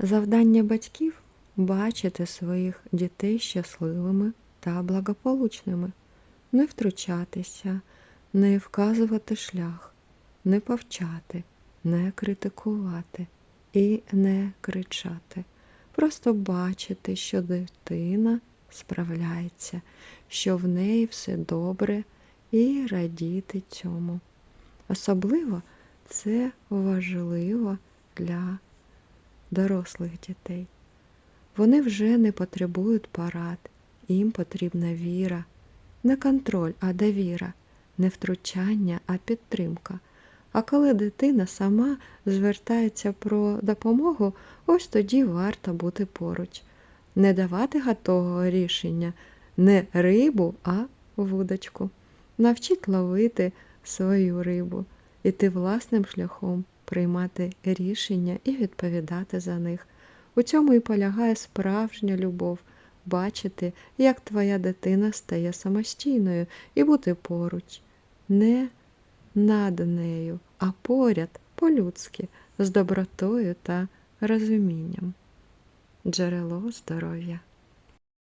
Завдання батьків бачити своїх дітей щасливими та благополучними, не втручатися, не вказувати шлях, не повчати, не критикувати і не кричати. Просто бачити, що дитина справляється, що в неї все добре, і радіти цьому. Особливо це важливо для дорослих дітей. Вони вже не потребують парад, їм потрібна віра, не контроль, а довіра, не втручання, а підтримка. А коли дитина сама звертається про допомогу, ось тоді варто бути поруч, не давати готового рішення, не рибу, а вудочку. Навчить ловити свою рибу, іти власним шляхом, приймати рішення і відповідати за них. У цьому і полягає справжня любов бачити, як твоя дитина стає самостійною і бути поруч, не над нею, а поряд по-людськи, з добротою та розумінням. Джерело здоров'я.